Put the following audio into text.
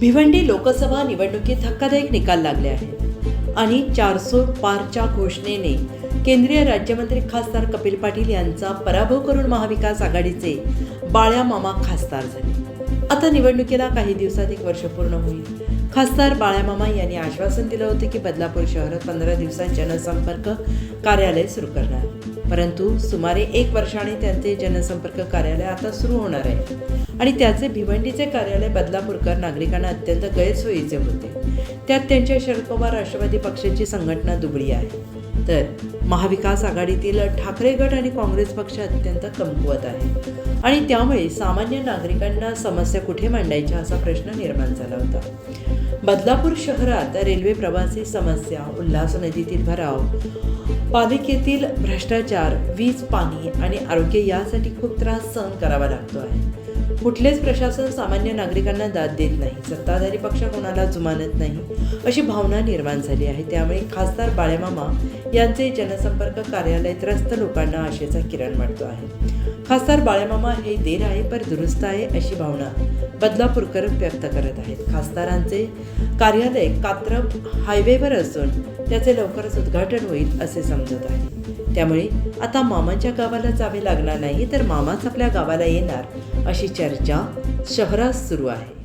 भिवंडी लोकसभा निवडणुकीत धक्कादायक निकाल लागले आहेत. आणि चारसो पारच्या घोषणेने केंद्रीय राज्यमंत्री खासदार कपिल पाटील यांचा पराभव करून महाविकास आघाडीचे बाळ्या मामा खासदार झाले. आता निवडणुकीला काही दिवसात एक वर्ष पूर्ण होईल. खासदार बाळ्यामामा यांनी आश्वासन दिलं होते की बदलापूर शहरात पंधरा दिवसात जनसंपर्क कार्यालय सुरू करणार. परंतु सुमारे एक वर्षाने त्यांचे जनसंपर्क कार्यालय आता सुरू होणार आहे. आणि त्याचे भिवंडीचे कार्यालय बदलापूरकर नागरिकांना अत्यंत गैरसोयीचे होते. त्यात त्यांच्या शरद पवार राष्ट्रवादी पक्षाची संघटना दुबळी आहे. तर महाविकास आघाडीतील ठाकरे गट आणि काँग्रेस पक्ष अत्यंत कमकुवत आहे. आणि त्यामुळे सामान्य नागरिकांना समस्या कुठे मांडायच्या असा प्रश्न निर्माण झाला होता. बदलापूर शहरात रेल्वे प्रवासी समस्या उल्हास नदीतील भराव पालिकेतील भ्रष्टाचार वीज पाणी आणि आरोग्य यासाठी खूप त्रास सहन करावा लागतो आहे. कुठलेच प्रशासन सामान्य नागरिकांना दाद देत नाही. सत्ताधारी पक्ष कोणाला जुमानत नाही अशी भावना निर्माण झाली आहे. त्यामुळे खासदार बाळेमामा यांचे जनसंपर्क कार्यालय त्रस्त लोकांना आशेचा किरण वाटतो आहे. खासदार बाळेमामा हे देर आहे पर दुरुस्त आहे अशी भावना बदलापूरकर व्यक्त करत आहेत. खासदारांचे कार्यालय कात्रप हायवेवर असून त्याचे लवकरच उद्घाटन होईल असे समजत आहे. त्यामुळे आता मामाच्या गावाला जावे लागणार नाही तर मामाच आपल्या गावाला येणार अशी चर्चा शहरात सुरू आहे.